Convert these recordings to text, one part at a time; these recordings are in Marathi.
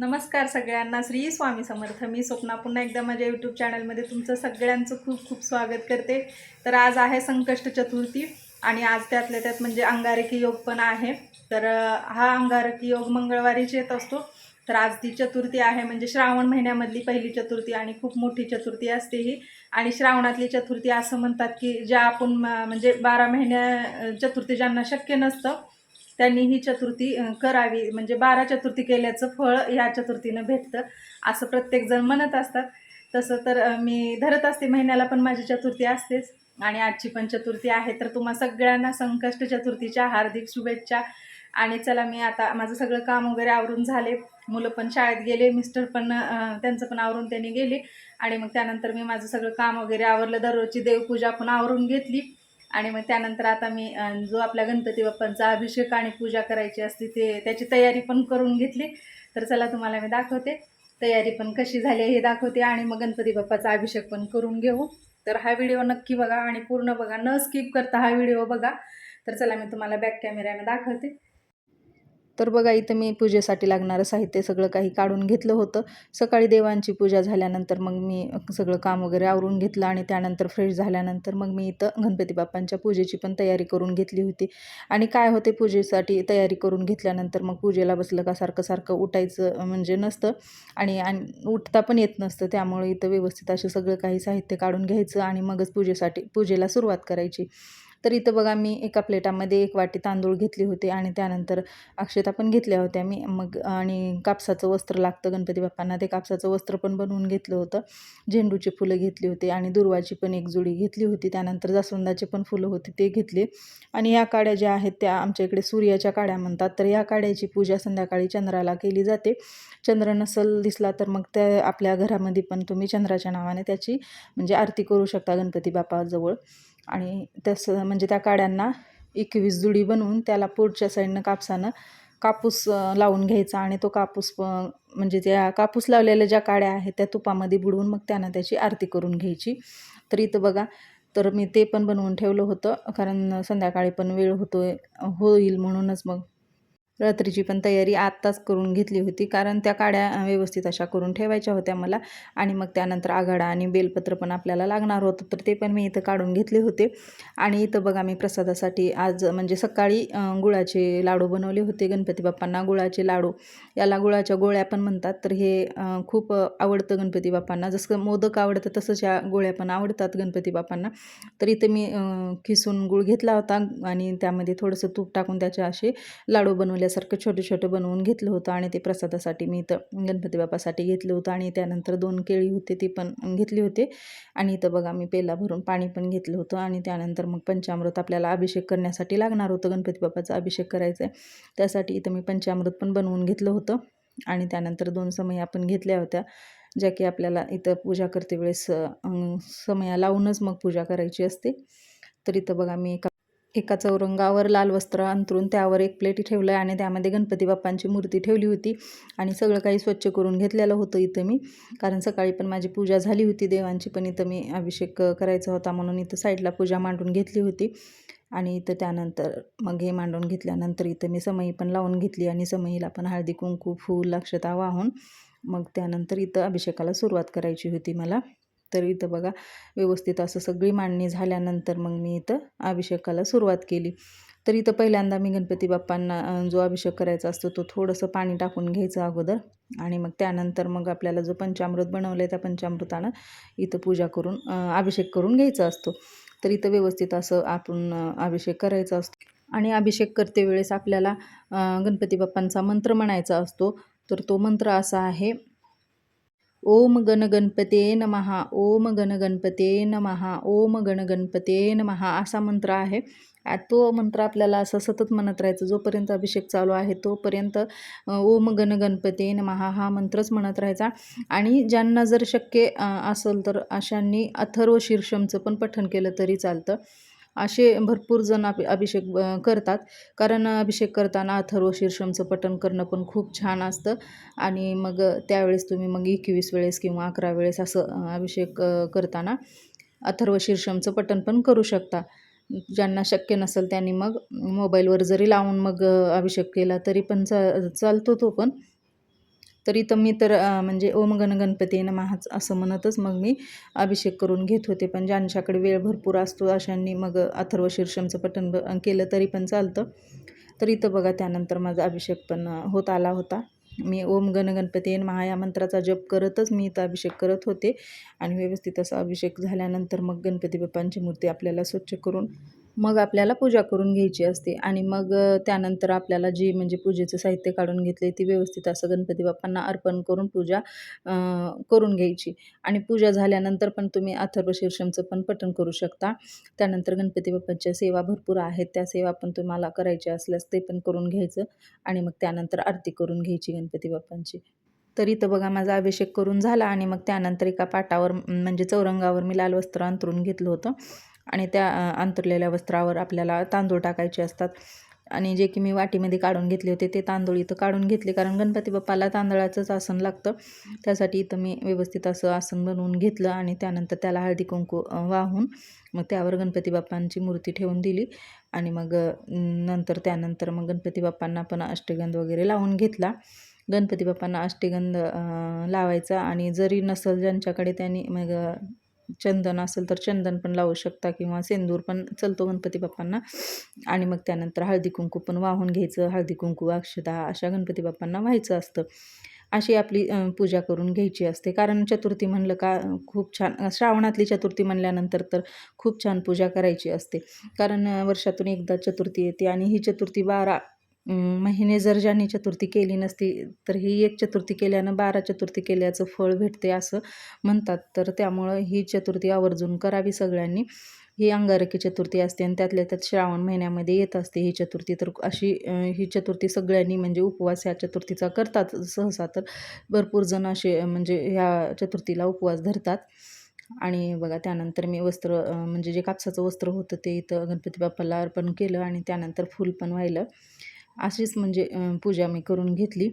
नमस्कार सगळ्यांना. श्री स्वामी समर्थ. मी स्वप्ना. पुन्हा एकदा माझ्या यूट्यूब चॅनलमध्ये तुमचं सगळ्यांचं खूप खूप स्वागत करते. तर आज आहे संकष्ट चतुर्थी आणि आज त्यातल्या त्यात म्हणजे अंगारकी योग पण आहे. तर हा अंगारकी योग मंगळवारीच येत असतो. तर आज ती चतुर्थी आहे म्हणजे श्रावण महिन्यामधली पहिली चतुर्थी आणि खूप मोठी चतुर्थी असते ही. आणि श्रावणातली चतुर्थी असं म्हणतात की ज्या आपण म्हणजे बारा महिन्या चतुर्थी ज्यांना शक्य नसतं त्यांनी ही चतुर्थी करावी. म्हणजे बारा चतुर्थी केल्याचं फळ ह्या चतुर्थीनं भेटतं असं प्रत्येकजण म्हणत असतात. तसं तर मी धरत असते महिन्याला पण माझी चतुर्थी असतेच. आणि आजची पण चतुर्थी आहे. तर तुम्हा सगळ्यांना संकष्ट चतुर्थीच्या हार्दिक शुभेच्छा. आणि चला मी आता माझं सगळं काम वगैरे आवरून झाले. मुलं पण शाळेत गेले मिस्टर पण त्यांचं पण आवरून त्यांनी गेले. आणि मग त्यानंतर मी माझं सगळं काम वगैरे आवरलं. दररोजची देवपूजा पण आवरून घेतली. आणि मग त्यानंतर आता मी जो आपल्या गणपती बाप्पांचा अभिषेक आणि पूजा करायची असते ते त्याची तयारी पण करून घेतली. तर चला तुम्हाला मी दाखवते. तयारी पण कशी झाली आहे हे दाखवते आणि मग गणपती बाप्पाचा अभिषेक पण करून घेऊ. तर हा व्हिडिओ नक्की बघा आणि पूर्ण बघा. न स्किप करता हा व्हिडिओ बघा. तर चला मी तुम्हाला बॅक कॅमेऱ्याने दाखवते. तर बघा इथं मी पूजेसाठी लागणारं साहित्य सगळं काही काढून घेतलं होतं. सकाळी देवांची पूजा झाल्यानंतर मग मी सगळं काम वगैरे आवरून घेतलं आणि त्यानंतर फ्रेश झाल्यानंतर मग मी इथं गणपती बाप्पांच्या पूजेची पण तयारी करून घेतली होती. आणि काय होते पूजेसाठी तयारी करून घेतल्यानंतर मग पूजेला बसलं का सारखं सारखं उठायचं म्हणजे नसतं आणि आणि उठता पण येत नसतं. त्यामुळे इथं व्यवस्थित असं सगळं काही साहित्य काढून घ्यायचं आणि मगच पूजेसाठी पूजेला सुरुवात करायची. तर इथं बघा मी एका प्लेटामध्ये एक वाटी तांदूळ घेतली होते आणि त्यानंतर अक्षता पण घेतल्या होत्या मी. मग आणि कापसाचं वस्त्र लागतं. गणपती बाप्पांना ते कापसाचं वस्त्र पण बनवून घेतलं होतं. झेंडूची फुलं घेतली होती आणि दुर्वाची पण एक जुडी घेतली होती. त्यानंतर जास्वंदाचे पण फुलं होती ते घेतले. आणि या काड्या ज्या आहेत त्या आमच्या इकडे सूर्याच्या काड्या म्हणतात. तर या काड्याची पूजा संध्याकाळी चंद्राला केली जाते. चंद्र नसल दिसला तर मग त्या आपल्या घरामध्ये पण तुम्ही चंद्राच्या नावाने त्याची म्हणजे आरती करू शकता गणपती बाप्पाजवळ. आणि तसं म्हणजे त्या काड्यांना एकवीस जुडी बनवून त्याला पुढच्या साईडनं कापसानं कापूस लावून घ्यायचा आणि तो कापूस म्हणजे त्या कापूस लावलेल्या ज्या काड्या आहेत त्या तुपामध्ये बुडवून मग त्यांना त्याची आरती करून घ्यायची. तर इथं बघा तर मी ते पण बनवून ठेवलं होतं कारण संध्याकाळी पण वेळ होतो होईल म्हणूनच मग रात्रीची पण तयारी आत्ताच करून घेतली होती. कारण त्या काड्या व्यवस्थित अशा करून ठेवायच्या होत्या मला. आणि मग त्यानंतर आघाडा आणि बेलपत्र पण आपल्याला लागणार होतं. तर ते पण मी इथं काढून घेतले होते. आणि इथं बघा मी प्रसादासाठी आज म्हणजे सकाळी गुळाचे लाडू बनवले होते. गणपती बाप्पांना गुळाचे लाडू. याला गुळाच्या गोळ्या पण म्हणतात. तर हे खूप आवडतं गणपती बाप्पांना. जसं मोदक आवडतं तसंच या गोळ्या पण आवडतात गणपती बाप्पांना. तर इथं मी खिसून किसून गुळ घेतला होता. आणि त्यामध्ये थोडंसं तूप टाकून त्याचे असे लाडू बनवले बनवल्यासारखं छोटे छोटे बनवून घेतलं होतं आणि ते प्रसादासाठी मी इथं गणपती बाप्पासाठी घेतलं होतं आणि त्यानंतर दोन केळी होते ती पण घेतली होते. आणि इथं बघा मी पेला भरून पाणी पण घेतलं होतं आणि त्यानंतर मग पंचामृत आपल्याला अभिषेक करण्यासाठी लागणार होतं. गणपती बाप्पाचा अभिषेक करायचा आहे. त्यासाठी इथं मी पंचामृत पण बनवून घेतलं होतं. आणि त्यानंतर दोन समय आपण घेतल्या होत्या ज्या की आपल्याला इथं पूजा करते वेळेस समया लावूनच मग पूजा करायची असते. तर इथं बघा मी एका एका चौरंगावर लाल वस्त्र अंथरून त्यावर एक प्लेट ठेवलं आहे आणि त्यामध्ये गणपती बाप्पांची मूर्ती ठेवली होती. आणि सगळं काही स्वच्छ करून घेतलेलं होतं इथं मी. कारण सकाळी पण माझी पूजा झाली होती देवांची पण इथं मी अभिषेक करायचा होता म्हणून इथं साईडला पूजा मांडून घेतली होती. आणि इथं त्यानंतर मग हे मांडून घेतल्यानंतर इथं मी समई पण लावून घेतली आणि समईला पण हळदी कुंकू फूल अक्षता वाहून मग त्यानंतर इथं अभिषेकाला सुरुवात करायची होती मला. तर इथं बघा व्यवस्थित असं सगळी मांडणी झाल्यानंतर मग मी इथं अभिषेकाला सुरुवात केली. तर इथं पहिल्यांदा मी गणपती बाप्पांना जो अभिषेक करायचा असतो तो थोडंसं पाणी टाकून घ्यायचं अगोदर आणि मग त्यानंतर मग आपल्याला जो पंचामृत बनवलं आहे त्या पंचामृतानं इथं पूजा करून अभिषेक करून घ्यायचा असतो. तर इथं व्यवस्थित असं आपण अभिषेक करायचा असतो. आणि अभिषेक करते वेळेस आपल्याला गणपती बाप्पांचा मंत्र म्हणायचा असतो. तर तो मंत्र असा आहे ओम गणगणपते नमहा ओम गणगणपते नमहा ओम गणगणपते नमहा असा मंत्र आहे. तो मंत्र आपल्याला असं सतत म्हणत राहायचं जोपर्यंत अभिषेक चालू आहे तोपर्यंत ओम गणगणपते नमहा हा मंत्रच म्हणत राहायचा. आणि ज्यांना जर शक्य असेल तर अशांनी अथर्व शीर्षमचं पण पठण केलं तरी चालतं. असे भरपूर जण अभि अभिषेक करतात. कारण अभिषेक करताना अथर्व शीर्षमचं पठण करणं पण खूप छान असतं. आणि मग त्यावेळेस तुम्ही मग एकवीस वेळेस किंवा अकरा वेळेस असं अभिषेक करताना अथर्व शीर्षमचं पठण पण करू शकता. ज्यांना शक्य नसेल त्यांनी मग मोबाईलवर जरी लावून मग अभिषेक केला तरी पण चा चालतो तो पण. तर इथं मी तर म्हणजे ओम गण गणपती महाच असं म्हणतच मग मी अभिषेक करून घेत होते. पण ज्यांच्याकडे वेळ भरपूर असतो अशांनी मग अथर्व शीर्षमचं पठण ब- केलं तरी पण चालतं. तर इथं बघा त्यानंतर माझा अभिषेक पण होत आला होता. मी ओम गण गणपती महा या मंत्राचा जप करतच मी इथं अभिषेक करत होते. आणि व्यवस्थित असा अभिषेक झाल्यानंतर मग गणपती बाप्पांची मूर्ती आपल्याला स्वच्छ करून मग आपल्याला पूजा करून घ्यायची असते आणि मग त्यानंतर आपल्याला जी म्हणजे पूजेचं साहित्य काढून घेतले ती व्यवस्थित असं गणपती बाप्पांना अर्पण करून पूजा करून घ्यायची. आणि पूजा झाल्यानंतर पण तुम्ही अथर्व शीर्षमचं पण पठण करू शकता. त्यानंतर गणपती बाप्पांच्या सेवा भरपूर आहेत. त्या सेवा पण तुम्हाला करायच्या असल्यास ते पण करून घ्यायचं आणि मग त्यानंतर आरती करून घ्यायची गणपती बाप्पांची. तरी तर बघा माझा अभिषेक करून झाला आणि मग त्यानंतर एका पाटावर म्हणजे चौरंगावर मी लाल वस्त्र अंतरून घेतलं होतं. आणि त्या अंतरलेल्या वस्त्रावर आपल्याला तांदूळ टाकायचे असतात. आणि जे की मी वाटीमध्ये काढून घेतले होते ते तांदूळ इथं काढून घेतले. कारण गणपती बाप्पाला तांदळाचंच आसन लागतं. त्यासाठी इथं मी व्यवस्थित असं आसन बनवून घेतलं आणि त्यानंतर त्याला हळदी कुंकू वाहून मग त्यावर गणपती बाप्पांची मूर्ती ठेवून दिली. आणि मग नंतर त्यानंतर मग गणपती बाप्पांना पण अष्टगंध वगैरे लावून घेतला. गणपती बाप्पांना अष्टगंध लावायचा. आणि जरी नसेल ज्यांच्याकडे त्यांनी मग चंदन असेल तर चंदन पण लावू शकता किंवा सेंदूर पण चलतो गणपती बाप्पांना. आणि मग त्यानंतर हळदी कुंकू पण वाहून घ्यायचं. हळदी कुंकू अक्षता अशा गणपती बाप्पांना व्हायचं असतं. अशी आपली पूजा करून घ्यायची असते. कारण चतुर्थी म्हणलं का खूप छान श्रावणातली चतुर्थी म्हणल्यानंतर तर खूप छान पूजा करायची असते. कारण वर्षातून एकदा चतुर्थी येते आणि ही चतुर्थी बारा महिने जर ज्यांनी चतुर्थी केली नसती तर ही एक चतुर्थी केल्यानं बारा चतुर्थी केल्याचं फळ भेटते असं म्हणतात. तर त्यामुळं ही चतुर्थी आवर्जून करावी सगळ्यांनी. ही अंगारकी चतुर्थी असते आणि त्यातल्या त्यात श्रावण महिन्यामध्ये येत असते ही चतुर्थी. तर अशी ही चतुर्थी सगळ्यांनी म्हणजे उपवास ह्या चतुर्थीचा करतात सहसा. तर भरपूर जण असे म्हणजे ह्या चतुर्थीला उपवास धरतात. आणि बघा त्यानंतर मी वस्त्र म्हणजे जे कापसाचं वस्त्र होतं ते इथं गणपती बाप्पाला अर्पण केलं आणि त्यानंतर फूल पण वाहिलं. अशीच म्हणजे पूजा मी करून घेतली.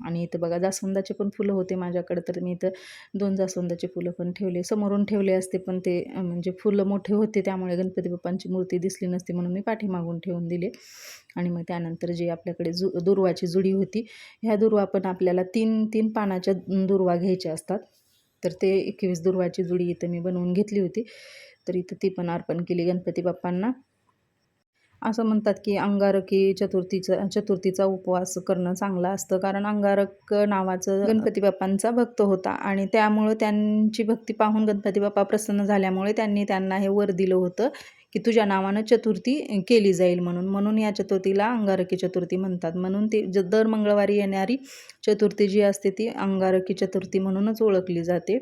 आणि इथं बघा जास्वंदाचे पण फुलं होते माझ्याकडे तर मी इथं दोन जास्वंदाचे फुलं पण ठेवले. समोरून ठेवले असते पण ते म्हणजे फुलं मोठे होते त्यामुळे गणपती बाप्पांची मूर्ती दिसली नसती म्हणून मी पाठीमागून ठेवून दिले. आणि मग त्यानंतर जी आपल्याकडे जु दुर्वाची जुडी होती ह्या दुर्वा पण आपल्याला तीन तीन पानाच्या दुर्वा घ्यायच्या असतात. तर ते एकवीस दुर्वाची जुडी इथं मी बनवून घेतली होती. तर इथं ती पण अर्पण केली गणपती बाप्पांना. असं म्हणतात की अंगारकी चतुर्थीचा चतुर्थीचा उपवास करणं चांगलं असतं. कारण अंगारक नावाचं गणपती बाप्पांचा भक्त होता आणि त्यामुळं त्यांची भक्ती पाहून गणपती बाप्पा प्रसन्न झाल्यामुळे त्यांनी त्यांना हे वर दिलं होतं की तुझ्या नावानं चतुर्थी केली जाईल म्हणून. म्हणून या चतुर्थीला अंगारकी चतुर्थी म्हणतात. म्हणून ती ज दर मंगळवारी येणारी चतुर्थी जी असते ती अंगारकी चतुर्थी म्हणूनच ओळखली जाते.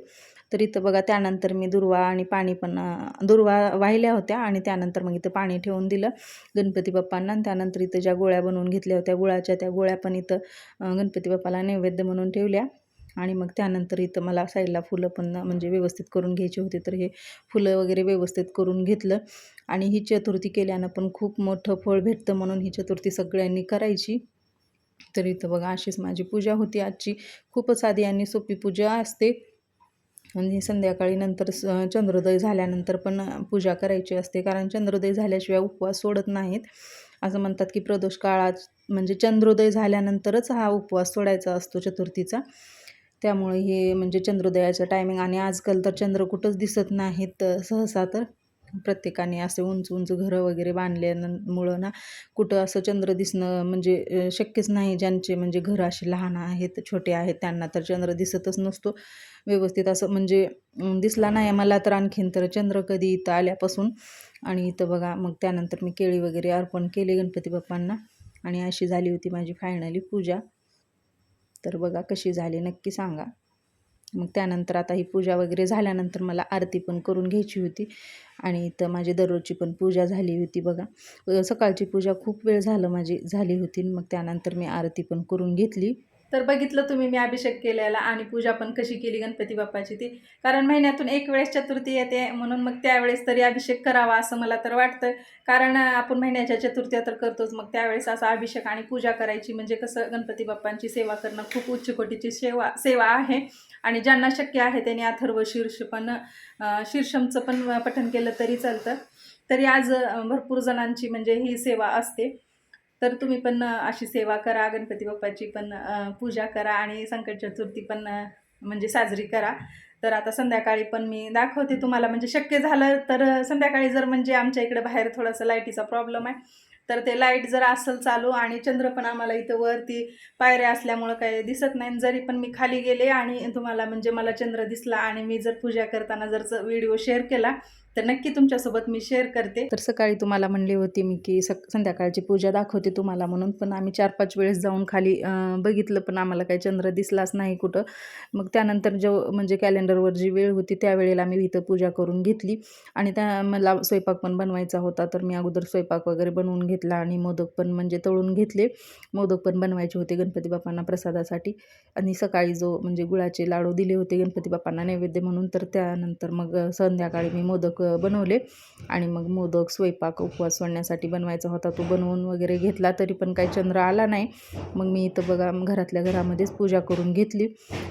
तर इथं बघा त्यानंतर मी दुर्वा आणि पाणी पण दुर्वा वाहिल्या होत्या आणि त्यानंतर मग इथं पाणी ठेवून दिलं गणपती बाप्पांना. आणि त्यानंतर इथं ज्या गोळ्या बनवून घेतल्या होत्या गुळाच्या त्या गोळ्या पण इथं गणपती बाप्पाला नैवेद्य म्हणून ठेवल्या. आणि मग त्यानंतर इथं मला साईडला फुलं पण म्हणजे व्यवस्थित करून घ्यायची होती. तर हे फुलं वगैरे व्यवस्थित करून घेतलं. आणि ही चतुर्थी केल्यानं पण खूप मोठं फळ भेटतं म्हणून ही चतुर्थी सगळ्यांनी करायची. तर इथं बघा अशीच माझी पूजा होती आजची. खूपच साधी आणि सोपी पूजा असते. आणि संध्याकाळी नंतर स चंद्रोदय झाल्यानंतर पण पूजा करायची असते. कारण चंद्रोदय झाल्याशिवाय उपवास सोडत नाहीत. असं म्हणतात की प्रदोष काळात म्हणजे चंद्रोदय झाल्यानंतरच हा उपवास सोडायचा असतो चतुर्थीचा. त्यामुळे हे म्हणजे चंद्रोदयाचं टायमिंग आणि आजकाल तर चंद्र कुठंच दिसत नाहीत सहसा तर. प्रत्येकाने असे उंच उंच घरं वगैरे बांधल्यामुळं ना कुठं असं चंद्र दिसणं म्हणजे शक्यच नाही ज्यांचे म्हणजे घरं असे लहान आहेत छोटे आहेत त्यांना तर चंद्र दिसतच नसतो. व्यवस्थित असं म्हणजे दिसला नाही मला तर आणखीन तर चंद्र कधी इथं आल्यापासून. आणि इथं बघा मग त्यानंतर मी केळी वगैरे अर्पण केले गणपती बाप्पांना. आणि अशी झाली होती माझी फायनली पूजा. तर बघा कशी झाली नक्की सांगा. मग त्यानंतर आता ही पूजा वगैरे झाल्यानंतर मला आरती पण करून घ्यायची होती. आणि इथं माझी दररोजची पण पूजा झाली होती बघा. सकाळची पूजा खूप वेळ झालं माझी झाली होती. मग त्यानंतर मी आरती पण करून घेतली. तर बघितलं तुम्ही मी अभिषेक केलेला आणि पूजा पण कशी केली गणपती बाप्पाची ती. कारण महिन्यातून एक वेळेस चतुर्थी येते म्हणून मग त्यावेळेस तरी अभिषेक करावा असं मला तर वाटतं कारण आपण महिन्याच्या चतुर्थ्या तर करतोच. मग त्यावेळेस असा अभिषेक आणि पूजा करायची म्हणजे कसं गणपती बाप्पांची सेवा करणं खूप उच्च कोटीची सेवा सेवा आहे. आणि ज्यांना शक्य आहे त्यांनी अथर्व शीर्ष पण शीर्षमचं पण पठण केलं तरी चालतं. तरी आज भरपूर जणांची म्हणजे ही सेवा असते. तर तुम्ही पण अशी सेवा करा गणपती बाप्पाची पण पूजा करा आणि संकट चतुर्थी पण म्हणजे साजरी करा. तर आता संध्याकाळी पण मी दाखवते तुम्हाला. म्हणजे शक्य झालं तर संध्याकाळी जर म्हणजे आमच्या इकडे बाहेर थोडासा लाईटीचा प्रॉब्लेम आहे तर ते लाइट जर असेल चालू आणि चंद्र पण आम्हाला इथं वरती पायऱ्या असल्यामुळं काही दिसत नाही. जरी पण मी खाली गेले आणि तुम्हाला म्हणजे मला चंद्र दिसला आणि मी जर पूजा करताना जर व्हिडिओ शेअर केला तर नक्की तुमच्यासोबत मी शेअर करते. तर सकाळी तुम्हाला म्हणली होती मी की सक संध्याकाळची पूजा दाखवते तुम्हाला म्हणून पण आम्ही चार पाच वेळेस जाऊन खाली बघितलं पण आम्हाला काही चंद्र दिसलाच नाही कुठं. मग त्यानंतर जो म्हणजे कॅलेंडरवर जी वेळ होती त्यावेळेला मी इथं पूजा करून घेतली. आणि त्या मला स्वयंपाक पण बनवायचा होता तर मी अगोदर स्वयंपाक वगैरे बनवून घेतला आणि मोदक पण म्हणजे तळून घेतले. मोदक पण बनवायचे होते गणपती बाप्पांना प्रसादासाठी. आणि सकाळी जो म्हणजे गुळाचे लाडू दिले होते गणपती बाप्पांना नैवेद्य म्हणून तर त्यानंतर मग संध्याकाळी मी मोदक बनवले. आणि मग मोदक स्वयंपाक उपवास सोडण्यासाठी बनवायचा होता. तो बनवून वगैरे घेतला तरी पण काही चंद्र आला नाही. मग मी इथं बघा घरातल्या घरामध्येच पूजा करून घेतली.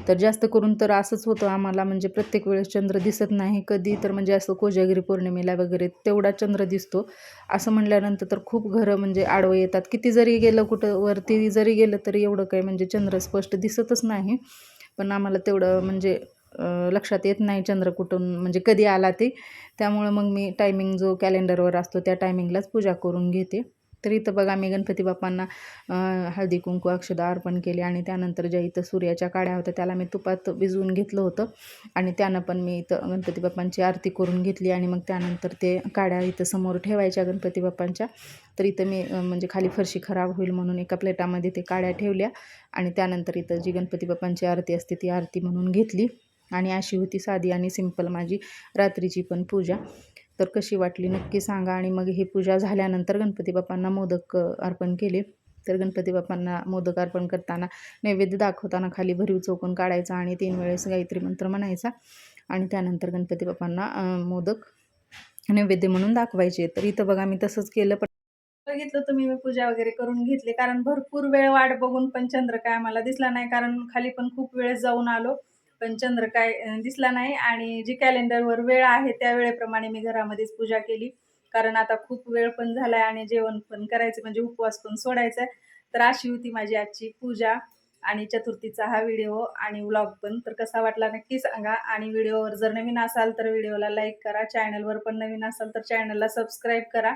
तर जास्त करून तर असंच होतं आम्हाला. म्हणजे प्रत्येक वेळेस चंद्र दिसत नाही. कधी तर म्हणजे असं कोजागिरी पौर्णिमेला वगैरे तेवढा चंद्र दिसतो. असं म्हणल्यानंतर तर खूप घरं म्हणजे आडवं येतात. किती जरी गेलं कुठं वरती जरी गेलं तरी एवढं काही म्हणजे चंद्र स्पष्ट दिसतच नाही. पण आम्हाला तेवढं म्हणजे लक्षात येत नाही चंद्र कुठून म्हणजे कधी आला ते. त्यामुळं मग मी टायमिंग जो कॅलेंडरवर असतो त्या टायमिंगलाच पूजा करून घेते. तर इथं बघा मी गणपती बाप्पांना हळदी कुंकू अक्षदा अर्पण केली आणि त्यानंतर ज्या इथं सूर्याच्या काड्या होत्या त्याला मी तुपात भिजवून घेतलं होतं. आणि त्यानं पण मी इथं गणपती बाप्पांची आरती करून घेतली आणि मग त्यानंतर ते काड्या इथं समोर ठेवायच्या गणपती बाप्पांच्या. तर इथं मी म्हणजे खाली फरशी खराब होईल म्हणून एका प्लेटामध्ये ते काड्या ठेवल्या आणि त्यानंतर इथं जी गणपती बाप्पांची आरती असते ती आरती म्हणून घेतली. आणि अशी होती साधी आणि सिंपल माझी रात्रीची पण पूजा. तर कशी वाटली नक्की सांगा आणि मग ही पूजा झाल्यानंतर गणपती बाप्पांना मोदक अर्पण केले. तर गणपती बाप्पांना मोदक अर्पण करताना नैवेद्य दाखवताना खाली भरीव चौकून काढायचा आणि तीन वेळेस गायत्री मंत्र म्हणायचा. आणि त्यानंतर गणपती बाप्पांना मोदक नैवेद्य म्हणून दाखवायचे. तर इथं बघा मी तसंच केलं. पण बघितलं तुम्ही मी पूजा वगैरे करून घेतली. कारण भरपूर वेळ वाट बघून पण चंद्र काय आम्हाला दिसला नाही. कारण खाली पण खूप वेळेस जाऊन आलो. पण चंद्र काय दिसला नाही आणि जी कॅलेंडरवर वेळ आहे त्या वेळेप्रमाणे मी घरामध्येच पूजा केली. कारण आता खूप वेळ पण झाला आहे आणि जेवण पण करायचं म्हणजे उपवास पण सोडायचा आहे तर अशी होती माझी आजची पूजा आणि चतुर्थीचा हा व्हिडिओ आणि व्लॉग पण. तर कसा वाटला नक्की सांगा आणि व्हिडिओवर जर नवीन असाल तर व्हिडिओला लाईक करा चॅनलवर पण नवीन असाल तर चॅनलला सबस्क्राईब करा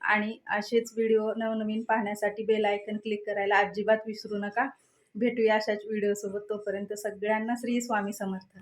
आणि असेच व्हिडिओ नवनवीन पाहण्यासाठी बेल आयकन क्लिक करायला अजिबात विसरू नका. भेटूया अशाच व्हिडिओसोबत तोपर्यंत सगळ्यांना श्री स्वामी समर्थ.